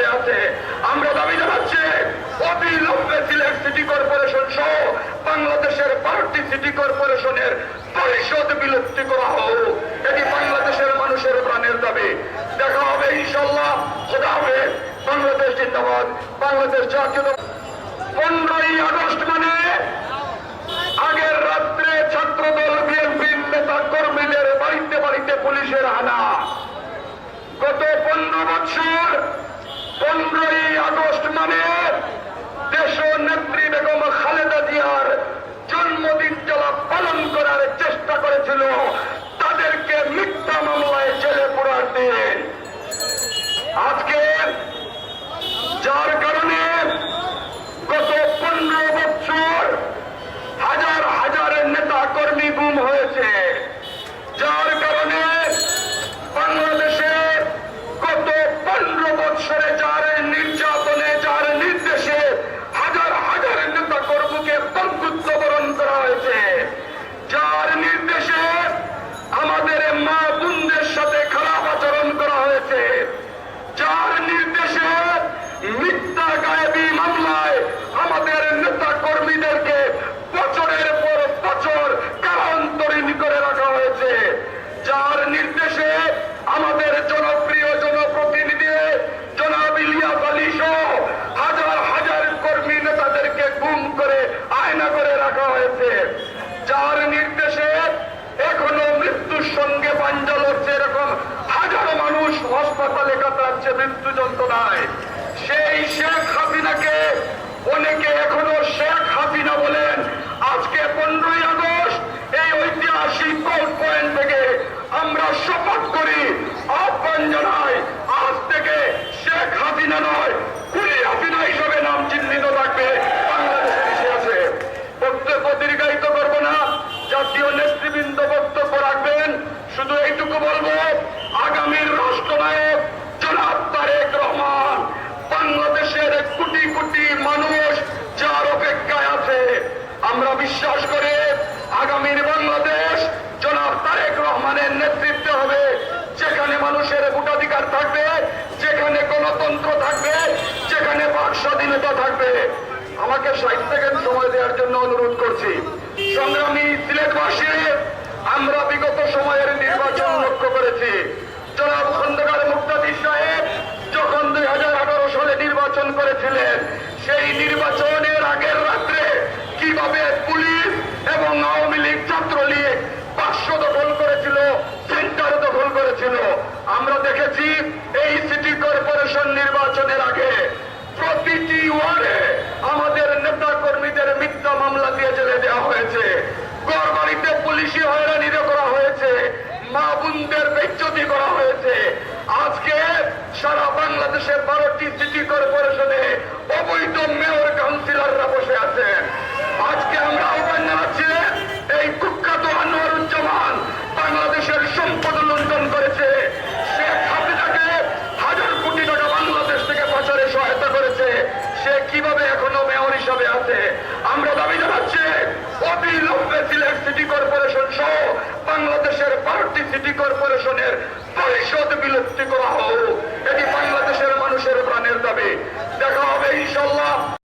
হিসাবে আছে। আমরা দাবি জানাচ্ছি অবিলম্বে সিলেট সিটি কর্পোরেশন সহ বাংলাদেশের বারোটি সিটি কর্পোরেশনের পরিষদ বিলুপ্তি করা হোক। এটি বাংলাদেশের মানুষের প্রাণের দাবি। দেখা হবে ইনশাল্লাহ খোদা হবে বাংলাদেশ জিন্দাবাদ। বাংলাদেশ জাতীয় পনেরোই আগস্ট মানে আগের রাত্রে ছাত্রদল বিএনপির নেতা কর্মীদের বাড়িতে বাড়িতে পুলিশের হানা। গত পনেরো বছর পনেরোই আগস্ট মানে দেশ নেত্রী বেগম খালেদা জিয়ার জন্মদিন যারা পালন করার চেষ্টা করেছিল তাদেরকে মিথ্যা মামলায় জেলে পড়ার দিন আজকে যার কারণে গত পনেরো বছর হাজার হাজার নেতা কর্মী গুম হয়েছে যার কারণে বাংলাদেশে গত পনেরো বছরে যার নির্যাতনে যার নির্দেশে হাজার হাজার নেতা কর্মীকে বন্ধুত্ব বরণ করা হয়েছে যার নির্দেশে আমাদের মা বোনদের সাথে খারাপ আচরণ করা হয়েছে যার নির্দেশে মিথ্যা গায়েবী মামলায় আমাদের নেতা কর্মীদেরকে বছরের পর বছর কারান্তরীণ করে রাখা হয়েছে যার নির্দেশে আমাদের জনপ্রিয় জনপ্রতিনিধি জনাব ইলিয়াস আলী সহ হাজার হাজার কর্মী নেতাদেরকে গুম করে আয়না করে রাখা হয়েছে যার নির্দেশে এখনও মৃত্যুর সঙ্গে পাঞ্জা লড়ছে এরকম হাজারো মানুষ হাসপাতালে কাটাচ্ছে মৃত্যু যন্ত্রণায়। সেই শেখ হাসিনাকে অনেকে এখনও শেখ হাসিনা বলেন, আজকে পনেরোই আগস্ট এই ঐতিহাসিক পয়েন্ট থেকে আমরা শপথ করি আহ্বান জানাই আজ থেকে শেখ হাসিনা নয় কুলি হাসিনা হিসেবে নাম চিহ্নিত থাকবে বাংলাদেশের ইতিহাসে বক্তব্য দীর্ঘায়িত করব না জাতীয় নেতৃবৃন্দ বক্তব্য রাখবেন শুধু এইটুকু বলব আগামীর রাষ্ট্রনায়ক জনাব তারেক রহমান বাংলাদেশের কোটি কোটি মানুষ যার অপেক্ষায় আছে আমরা বিশ্বাস করি আগামীর বাংলাদেশ জনাব তারেক রহমানের নেতৃত্বে হবে। যেখানে মানুষের ভোটাধিকার থাকবে, যেখানে গণতন্ত্র থাকবে, যেখানে বাক স্বাধীনতা থাকবে। আমাকে ষাট সেকেন্ড সময় দেওয়ার জন্য অনুরোধ করছি। সংগ্রামী সিলেটবাসী আমরা বিগত সময়ের নির্বাচন লক্ষ্য করেছি। জনাব খন্দকার মুক্তাদি সাহেব যখন দুই হাজার আঠারো সালে নির্বাচন করেছিলেন, সেই নির্বাচনের আমরা দেখেছি এই সিটি কর্পোরেশন নির্বাচনের আগে প্রতিটি ওয়ার্ডে আমাদের নেতা কর্মীদের মিথ্যা মামলা দিয়ে জেলে দেওয়া হয়েছে। গড় বাড়িতে পুলিশি হয়রানি করা হয়েছে মা বোনদের বেজ্জতি করা হয়েছে। আজকে সারা বাংলাদেশের বারোটি সিটি কর্পোরেশনে অবৈধ মেয়র কাউন্সিলররা বসে আছেন। আজকে আমরা আহ্বান জানাচ্ছি, এই কুখ্যাত আনোয়ারুজ্জামান বাংলাদেশের সম্পদ লুণ্ঠন করেছে শেখ হাসিনাকে হাজার কোটি টাকা বাংলাদেশ থেকে পাচারে সহায়তা করেছে সে কীভাবে এখনও মেয়র হিসাবে আছে? আমরা দাবি জানাচ্ছি অবিলম্বে সিলেট সিটি কর্পোরেশন সহ বাংলাদেশের পার্টি সিটি